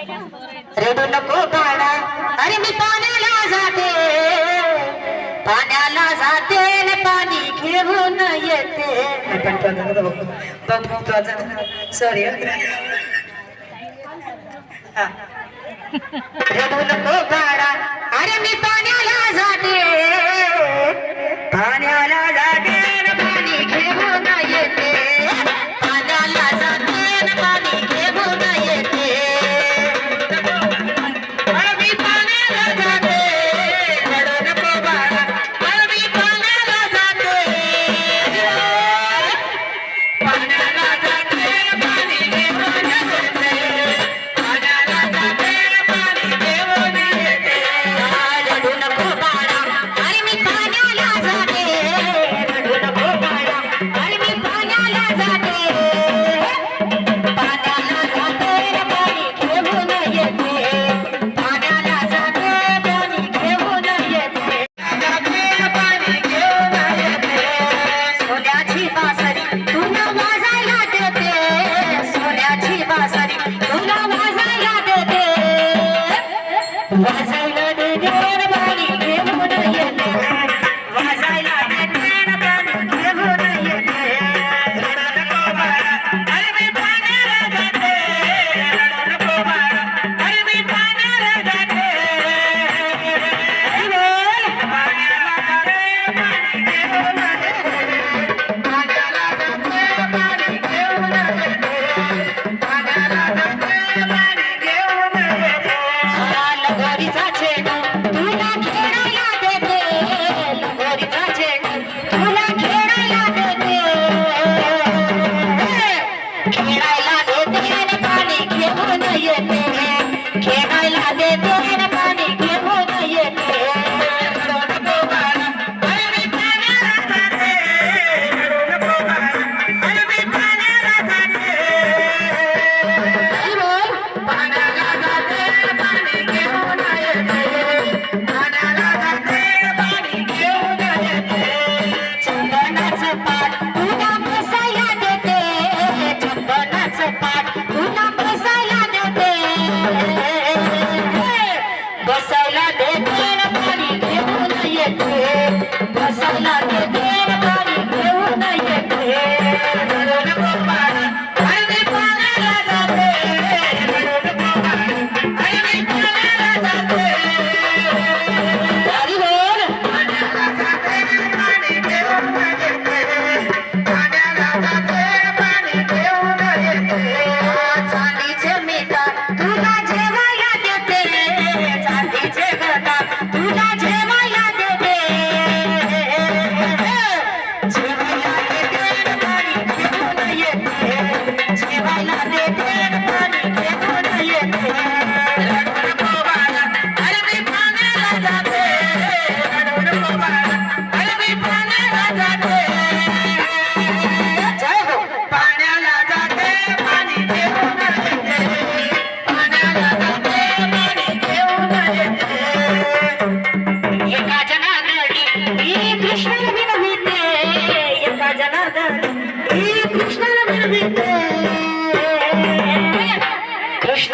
रेडू नको बाळा. अरे मी पाण्याला जाते. पाण्याला जाते पाणी घेऊन येते. सॉरी रडू नको बाळा. अरे मी पाण्याला जाते. Gave Radhe Pranam